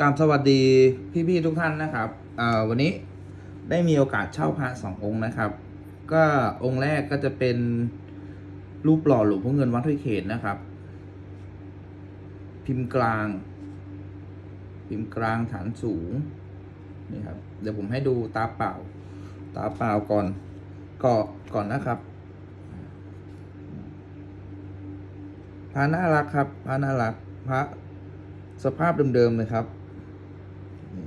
กราบสวัสดีพี่ๆทุกท่านนะครับวันนี้ได้มีโอกาสเช่าพระสององค์นะครับ ก็องค์แรกก็จะเป็นรูปหล่อหลวงพ่อเงินวัดห้วยเขตนะครับ พิมพ์กลาง พิมพ์กลางฐานสูงนี่ครับ เดี๋ยวผมให้ดูตาเปล่า ตาเปล่าก่อนก่อก่อนนะครับพระน่ารักครับพระน่ารักพระสภาพเดิมๆเลยครับนี่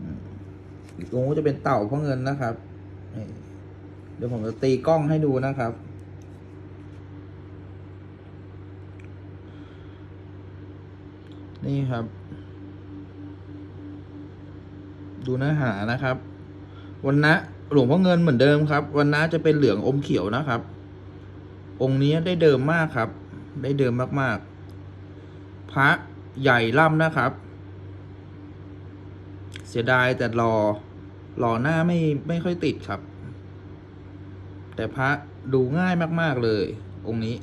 อืม อีกองก็จะเป็นเต่าพ่อเงินนะครับเดี๋ยวผมจะตีกล้องให้ดูนะครับ นี่ครับ ดูเนื้อหานะครับ วันนะหลวงพ่อเงินเหมือนเดิมครับ วันนะจะเป็นเหลืองอมเขียวนะครับ องค์นี้ได้เดิมมากครับ ได้เดิมมากๆ พระใหญ่ล่ำนะครับ เสียดายแต่รอ รอหน้าไม่ไม่ค่อยติดครับ แต่พระดูง่ายมาก ๆเลย องค์นี้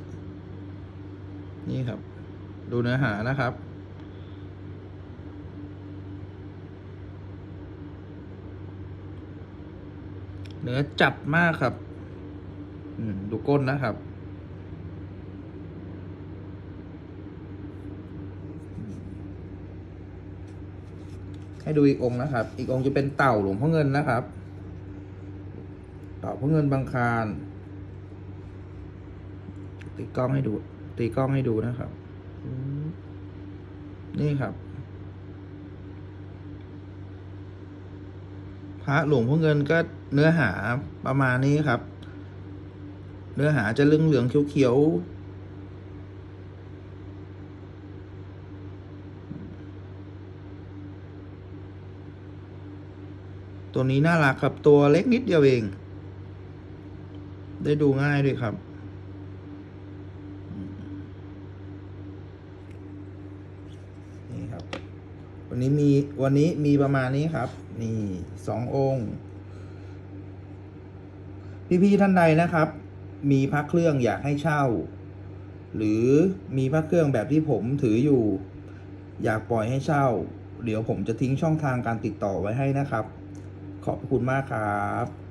นี่ครับ ดูเนื้อหานะครับ เนื้อจัดมากครับดูก้นนะครับ ให้ดูอีกองค์นะครับ อีกองค์จะเป็นเต่าหลวงพ่อเงินนะครับ เต่าพ่อเงินบางคารตีกล้องให้ดู ตีกล้องให้ดูนะครับ นี่ครับ พระหลวงพ่อเงินก็เนื้อหาประมาณนี้ครับ เนื้อหาจะเหลืองเหลืองๆเขียวๆ ตัวนี้น่ารักครับตัวเล็กนิดเดียวเอง ได้ดูง่ายด้วยครับ นี่ครับ วันนี้มีวันนี้มีประมาณนี้ครับ นี่สององค์ พี่ๆท่านใดนะครับ มีพระเครื่องอยากให้เช่า หรือมีพระเครื่องแบบที่ผมถืออยู่ อยากปล่อยให้เช่า เดี๋ยวผมจะทิ้งช่องทางการติดต่อไว้ให้นะครับ ขอบคุณมากครับ